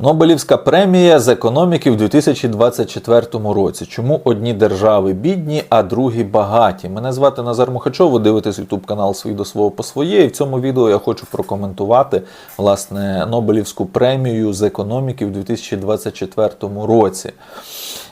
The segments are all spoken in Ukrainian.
Нобелівська премія з економіки в 2024 році. Чому одні держави бідні, а другі багаті? Мене звати Назар Мухачов, ви дивитесь YouTube канал «Свій до свого по своє. І в цьому відео я хочу прокоментувати власне Нобелівську премію з економіки в 2024 році.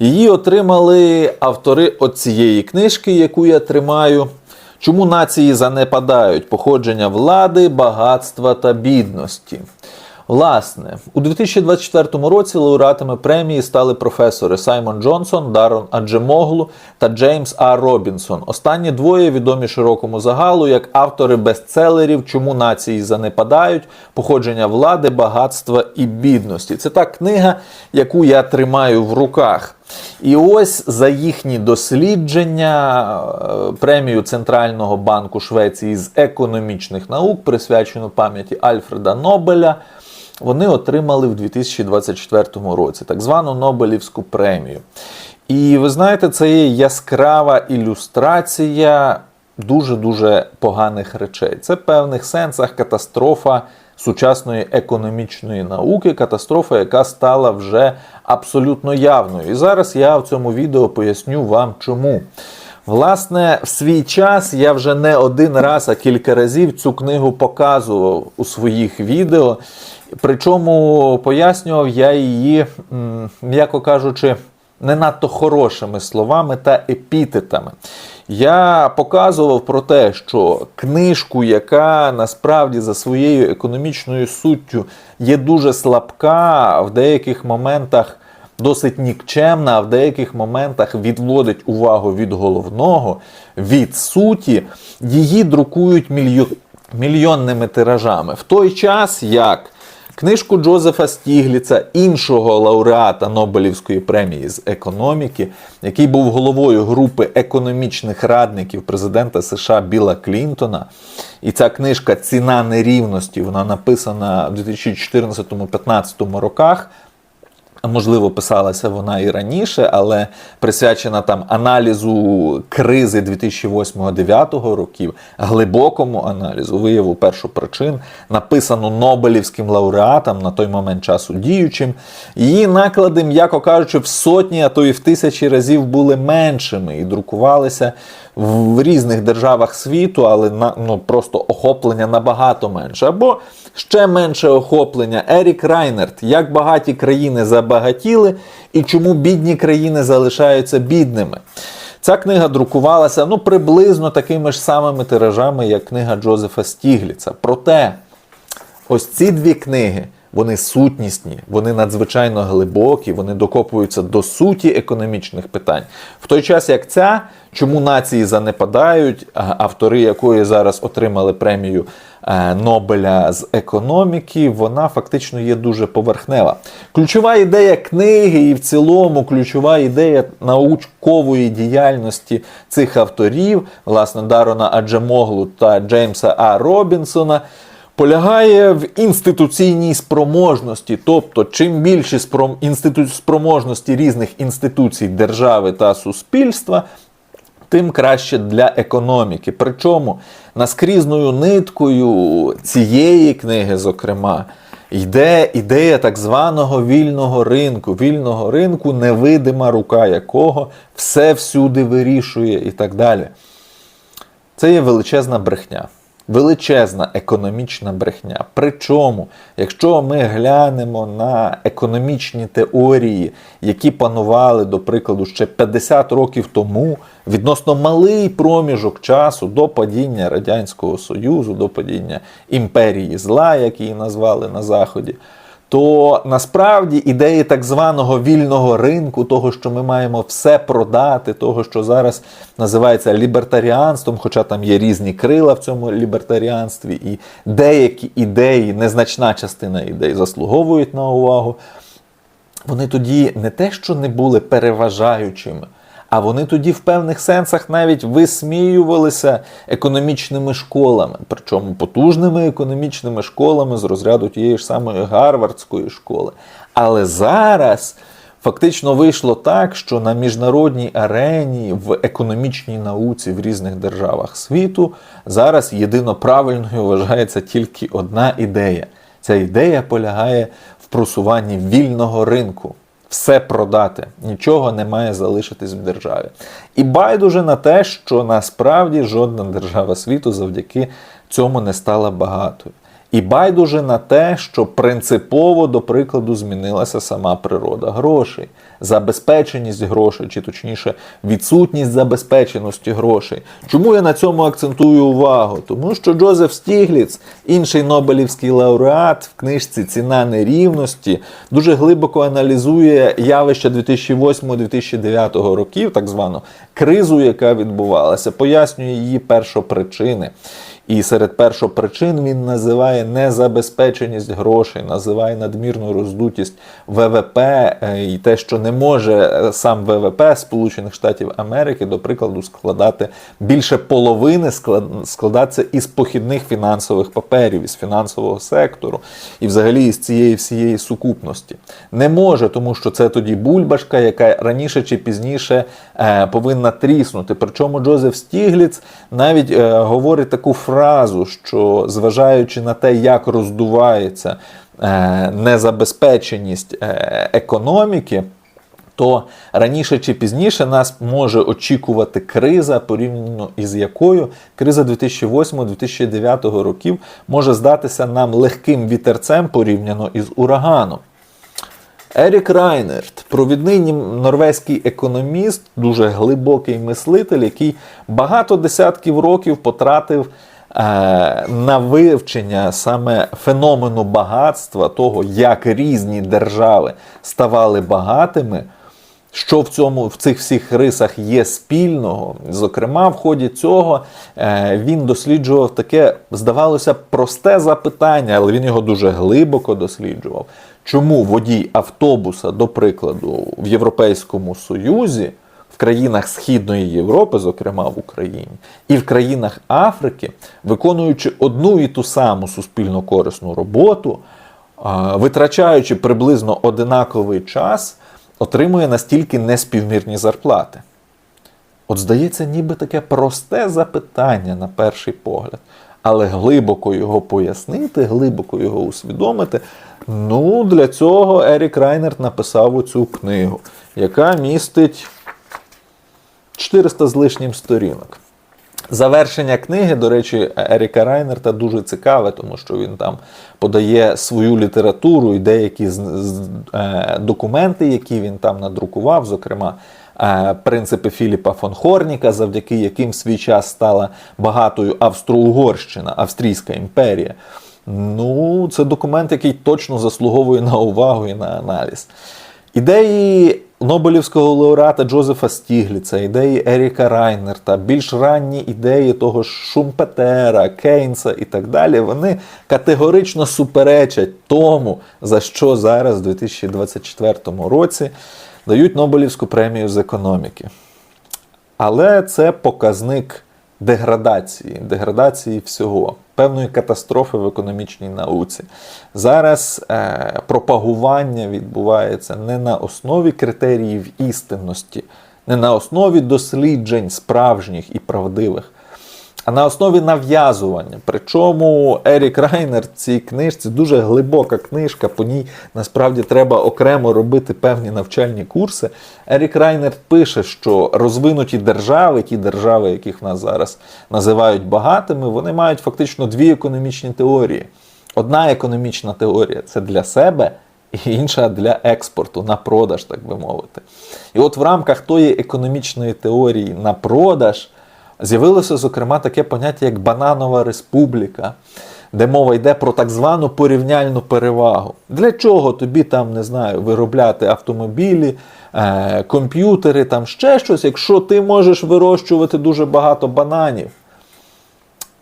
Її отримали автори от цієї книжки, яку я тримаю. Чому нації занепадають походження влади, багатства та бідності? Власне, у 2024 році лауреатами премії стали професори Саймон Джонсон, Дарон Аджемоглу та Джеймс А. Робінсон. Останні двоє відомі широкому загалу як автори бестселерів Чому нації занепадають, походження влади, багатства і бідності. Це та книга, яку я тримаю в руках. І ось за їхні дослідження е, премію Центрального банку Швеції з економічних наук, присвячену пам'яті Альфреда Нобеля, вони отримали в 2024 році так звану Нобелівську премію. І ви знаєте, це є яскрава ілюстрація дуже-дуже поганих речей. Це в певних сенсах катастрофа сучасної економічної науки, катастрофа, яка стала вже абсолютно явною. І зараз я в цьому відео поясню вам чому. Власне, в свій час я вже не один раз, а кілька разів цю книгу показував у своїх відео. Причому пояснював я її, м'яко кажучи, не надто хорошими словами та епітетами. Я показував про те, що книжку, яка насправді за своєю економічною суттю є дуже слабка, в деяких моментах досить нікчемна, а в деяких моментах відводить увагу від головного, від суті, її друкують мільйонними тиражами. В той час як. Книжку Джозефа Стігліца, іншого лауреата Нобелівської премії з економіки, який був головою групи економічних радників президента США Біла Клінтона. І ця книжка Ціна нерівності, вона написана в 2014-2015 роках. Можливо, писалася вона і раніше, але присвячена там аналізу кризи 2008-2009 років, глибокому аналізу, вияву першопричин, написану Нобелівським лауреатом на той момент часу діючим. Її наклади, м'яко кажучи, в сотні, а то і в тисячі разів були меншими і друкувалися в різних державах світу, але на ну просто охоплення набагато менше. Або ще менше охоплення. Ерік Райнерт, як багаті країни забагатіли і чому бідні країни залишаються бідними. Ця книга друкувалася ну приблизно такими ж самими тиражами, як книга Джозефа Стігліца. Проте ось ці дві книги. Вони сутнісні, вони надзвичайно глибокі, вони докопуються до суті економічних питань. В той час, як ця, чому нації занепадають, автори якої зараз отримали премію е, Нобеля з економіки, вона фактично є дуже поверхнева. Ключова ідея книги і в цілому ключова ідея наукової діяльності цих авторів, власне, Дарона Аджемоглу та Джеймса А. Робінсона полягає в інституційній спроможності, тобто, чим більше спром... інститу... спроможності різних інституцій держави та суспільства, тим краще для економіки. Причому наскрізною ниткою цієї книги, зокрема, йде ідея так званого вільного ринку, вільного ринку, невидима рука якого все всюди вирішує і так далі. Це є величезна брехня. Величезна економічна брехня. Причому, якщо ми глянемо на економічні теорії, які панували, до прикладу, ще 50 років тому, відносно малий проміжок часу до падіння Радянського Союзу, до падіння імперії зла, як її назвали на Заході, то насправді ідеї так званого вільного ринку, того, що ми маємо все продати, того, що зараз називається лібертаріанством, хоча там є різні крила в цьому лібертаріанстві, і деякі ідеї, незначна частина ідей заслуговують на увагу. Вони тоді не те, що не були переважаючими. А вони тоді в певних сенсах навіть висміювалися економічними школами, причому потужними економічними школами з розряду тієї ж самої Гарвардської школи. Але зараз фактично вийшло так, що на міжнародній арені в економічній науці в різних державах світу зараз єдино правильною вважається тільки одна ідея. Ця ідея полягає в просуванні вільного ринку. Все продати, нічого не має залишитись в державі. І байдуже на те, що насправді жодна держава світу завдяки цьому не стала багатою. І байдуже на те, що принципово, до прикладу, змінилася сама природа грошей, забезпеченість грошей, чи точніше, відсутність забезпеченості грошей. Чому я на цьому акцентую увагу? Тому що Джозеф Стігліц, інший Нобелівський лауреат в книжці Ціна нерівності, дуже глибоко аналізує явище 2008-2009 років, так звану кризу, яка відбувалася, пояснює її першопричини. І серед першопричин він називає незабезпеченість грошей, називає надмірну роздутість ВВП е, і те, що не може е, сам ВВП Сполучених Штатів Америки, до прикладу, складати більше половини складатися із похідних фінансових паперів, із фінансового сектору і взагалі із цієї всієї сукупності. Не може, тому що це тоді бульбашка, яка раніше чи пізніше е, повинна тріснути. Причому Джозеф Стігліц навіть говорить таку фразу, що зважаючи на те, як роздувається е, незабезпеченість е, економіки, то раніше чи пізніше нас може очікувати криза, порівняно із якою криза 2008-2009 років може здатися нам легким вітерцем порівняно із ураганом. Ерік Райнерт, провідний норвезький економіст, дуже глибокий мислитель, який багато десятків років потратив на вивчення саме феномену багатства, того, як різні держави ставали багатими. Що в цьому в цих всіх рисах є спільного? Зокрема, в ході цього е, він досліджував таке, здавалося, просте запитання, але він його дуже глибоко досліджував. Чому водій автобуса, до прикладу, в Європейському Союзі, країнах Східної Європи, зокрема в Україні, і в країнах Африки, виконуючи одну і ту саму суспільно корисну роботу, витрачаючи приблизно одинаковий час, отримує настільки неспівмірні зарплати. От здається, ніби таке просте запитання на перший погляд, але глибоко його пояснити, глибоко його усвідомити. Ну, для цього Ерік Райнерт написав оцю книгу, яка містить 400 з лишнім сторінок. Завершення книги, до речі, Еріка Райнерта дуже цікаве, тому що він там подає свою літературу і деякі е, документи, які він там надрукував, зокрема. е, Принципи Філіпа фон Хорніка, завдяки яким в свій час стала багатою Австро-Угорщина, Австрійська імперія. Ну, це документ, який точно заслуговує на увагу і на аналіз. Ідеї Нобелівського лауреата Джозефа Стігліца, ідеї Еріка Райнерта, більш ранні ідеї того ж Шумпетера, Кейнса і так далі, вони категорично суперечать тому, за що зараз, в 2024 році, дають Нобелівську премію з економіки. Але це показник деградації, деградації всього, певної катастрофи в економічній науці. Зараз е, пропагування відбувається не на основі критеріїв істинності, не на основі досліджень справжніх і правдивих, на основі нав'язування. Причому Ерік Райнер цій книжці дуже глибока книжка, по ній насправді треба окремо робити певні навчальні курси. Ерік Райнер пише, що розвинуті держави, ті держави, яких нас зараз називають багатими, вони мають фактично дві економічні теорії. Одна економічна теорія це для себе. І інша для експорту на продаж, так би мовити. І от в рамках тої економічної теорії на продаж з'явилося, зокрема, таке поняття, як бананова республіка, де мова йде про так звану порівняльну перевагу. Для чого тобі там, не знаю, виробляти автомобілі, е, комп'ютери, там ще щось, якщо ти можеш вирощувати дуже багато бананів.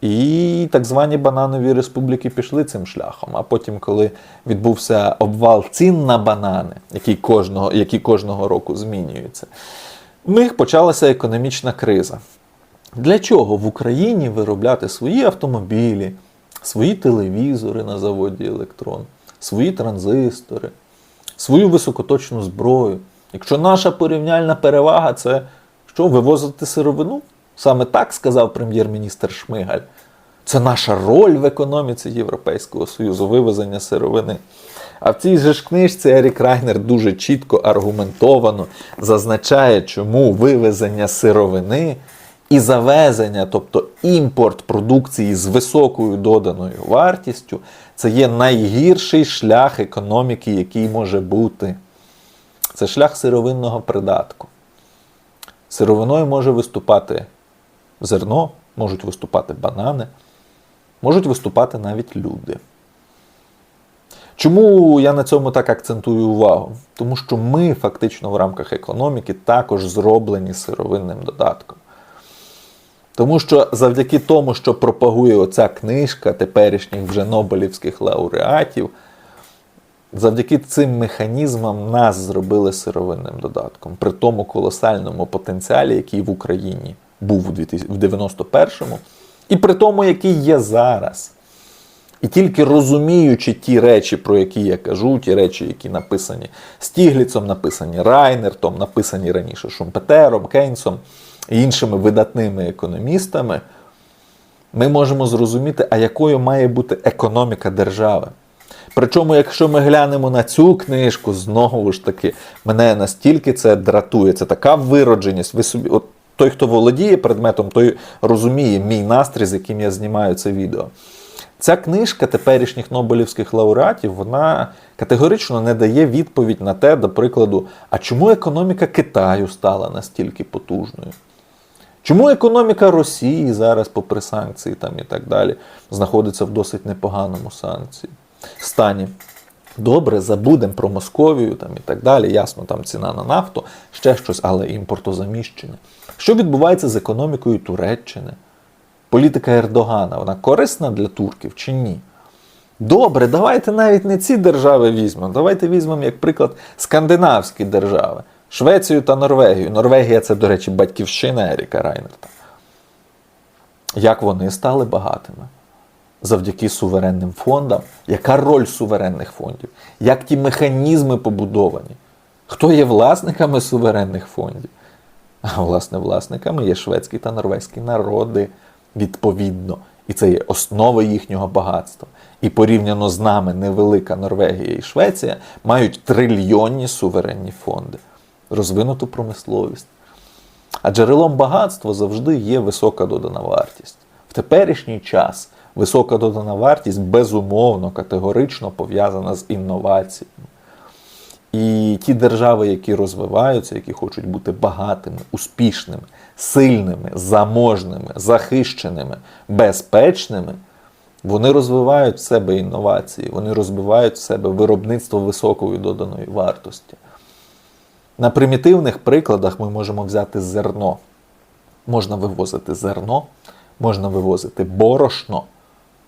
І так звані бананові республіки пішли цим шляхом. А потім, коли відбувся обвал цін на банани, які кожного, які кожного року змінюються, в них почалася економічна криза. Для чого в Україні виробляти свої автомобілі, свої телевізори на заводі Електрон, свої транзистори, свою високоточну зброю? Якщо наша порівняльна перевага це що вивозити сировину? Саме так сказав прем'єр-міністр Шмигаль. Це наша роль в економіці Європейського Союзу, вивезення сировини. А в цій же ж книжці Ерік Райнер дуже чітко аргументовано зазначає, чому вивезення сировини і завезення, тобто імпорт продукції з високою доданою вартістю, це є найгірший шлях економіки, який може бути. Це шлях сировинного придатку. Сировиною може виступати зерно, можуть виступати банани, можуть виступати навіть люди. Чому я на цьому так акцентую увагу? Тому що ми фактично в рамках економіки також зроблені сировинним додатком. Тому що завдяки тому, що пропагує оця книжка теперішніх вже Нобелівських лауреатів, завдяки цим механізмам нас зробили сировинним додатком, при тому колосальному потенціалі, який в Україні був у 91-му, і при тому, який є зараз. І тільки розуміючи ті речі, про які я кажу, ті речі, які написані Стігліцом, написані Райнертом, написані раніше Шумпетером, Кейнсом і іншими видатними економістами, ми можемо зрозуміти, а якою має бути економіка держави. Причому, якщо ми глянемо на цю книжку, знову ж таки, мене настільки це дратує, це така виродженість. Ви собі, от той, хто володіє предметом, той розуміє мій настрій, з яким я знімаю це відео. Ця книжка теперішніх Нобелівських лауреатів вона категорично не дає відповідь на те, до прикладу, а чому економіка Китаю стала настільки потужною? Чому економіка Росії зараз, попри санкції там і так далі, знаходиться в досить непоганому санкції стані? Добре, забудемо про Московію там і так далі. Ясно, там ціна на нафту, ще щось, але імпортозаміщення. Що відбувається з економікою Туреччини? Політика Ердогана, вона корисна для турків чи ні? Добре, давайте навіть не ці держави візьмемо. Давайте візьмемо, як приклад, скандинавські держави. Швецію та Норвегію. Норвегія це, до речі, батьківщина Еріка Райнерта. Як вони стали багатими? Завдяки суверенним фондам. Яка роль суверенних фондів? Як ті механізми побудовані? Хто є власниками суверенних фондів? А власне, власниками є шведські та норвезькі народи відповідно. І це є основа їхнього багатства. І порівняно з нами невелика Норвегія і Швеція мають трильйонні суверенні фонди, розвинуту промисловість. А джерелом багатства завжди є висока додана вартість. В теперішній час висока додана вартість безумовно, категорично пов'язана з інноваціями. І ті держави, які розвиваються, які хочуть бути багатими, успішними, сильними, заможними, захищеними, безпечними, вони розвивають в себе інновації, вони розвивають в себе виробництво високої доданої вартості. На примітивних прикладах ми можемо взяти зерно. Можна вивозити зерно, можна вивозити борошно.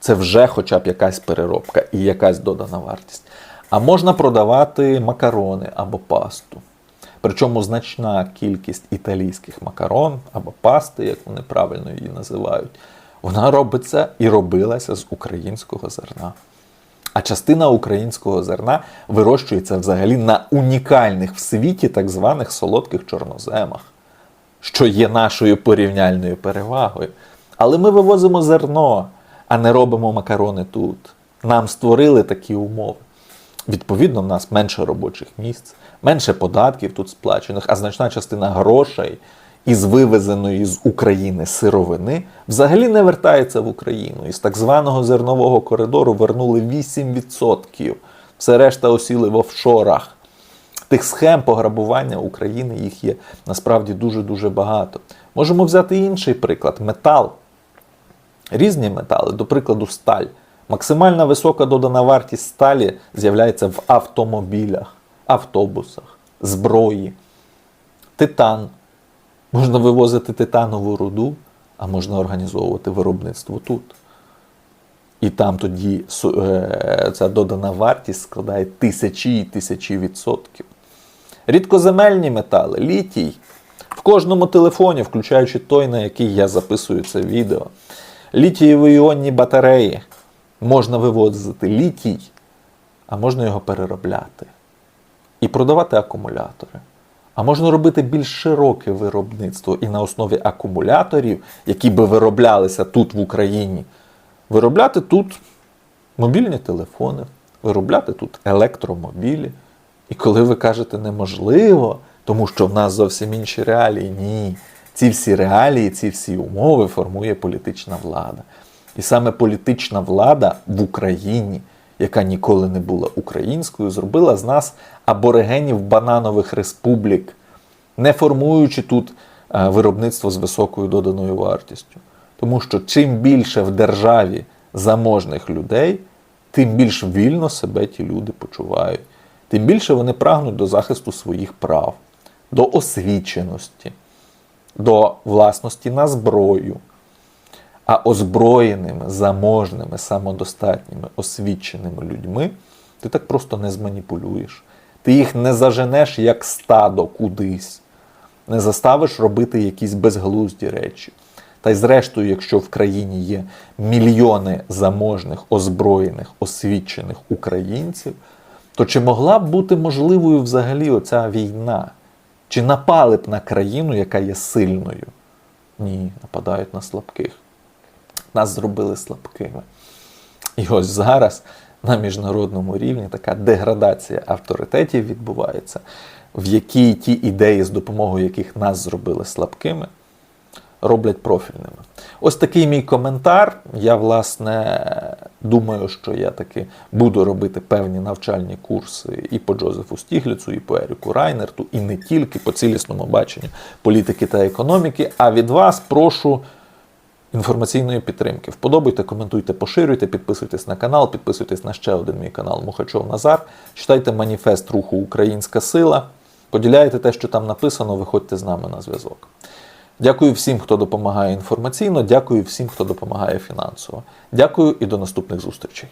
Це вже хоча б якась переробка і якась додана вартість. А можна продавати макарони або пасту. Причому значна кількість італійських макарон або пасти, як вони правильно її називають, вона робиться і робилася з українського зерна. А частина українського зерна вирощується взагалі на унікальних в світі так званих солодких чорноземах, що є нашою порівняльною перевагою. Але ми вивозимо зерно, а не робимо макарони тут. Нам створили такі умови. Відповідно, в нас менше робочих місць, менше податків тут сплачених, а значна частина грошей із вивезеної з України сировини взагалі не вертається в Україну. Із так званого зернового коридору вернули 8%. Все решта осіли в офшорах. Тих схем пограбування України їх є насправді дуже-дуже багато. Можемо взяти інший приклад: метал. Різні метали, до прикладу, сталь. Максимальна висока додана вартість сталі з'являється в автомобілях, автобусах, зброї, титан. Можна вивозити титанову руду, а можна організовувати виробництво тут. І там тоді е, ця додана вартість складає тисячі і тисячі відсотків. Рідкоземельні метали, літій. В кожному телефоні, включаючи той, на який я записую це відео. Літієві іонні батареї. Можна вивозити літій, а можна його переробляти і продавати акумулятори. А можна робити більш широке виробництво і на основі акумуляторів, які би вироблялися тут в Україні, виробляти тут мобільні телефони, виробляти тут електромобілі. І коли ви кажете неможливо, тому що в нас зовсім інші реалії, ні. Ці всі реалії, ці всі умови формує політична влада. І саме політична влада в Україні, яка ніколи не була українською, зробила з нас аборигенів бананових республік, не формуючи тут е, виробництво з високою доданою вартістю. Тому що чим більше в державі заможних людей, тим більш вільно себе ті люди почувають, тим більше вони прагнуть до захисту своїх прав, до освіченості, до власності на зброю. А озброєними, заможними, самодостатніми, освіченими людьми ти так просто не зманіпулюєш. Ти їх не заженеш як стадо кудись, не заставиш робити якісь безглузді речі. Та й зрештою, якщо в країні є мільйони заможних, озброєних, освічених українців, то чи могла б бути можливою взагалі оця війна? Чи напали б на країну, яка є сильною? Ні, нападають на слабких. Нас зробили слабкими. І ось зараз на міжнародному рівні така деградація авторитетів відбувається, в якій ті ідеї, з допомогою яких нас зробили слабкими, роблять профільними. Ось такий мій коментар. Я, власне, думаю, що я таки буду робити певні навчальні курси і по Джозефу Стігліцу, і по Еріку Райнерту, і не тільки по цілісному баченню політики та економіки. А від вас прошу інформаційної підтримки. Вподобайте, коментуйте, поширюйте, підписуйтесь на канал, підписуйтесь на ще один мій канал Мухачов Назар. Читайте маніфест руху Українська сила. Поділяйте те, що там написано, виходьте з нами на зв'язок. Дякую всім, хто допомагає інформаційно. Дякую всім, хто допомагає фінансово. Дякую і до наступних зустрічей.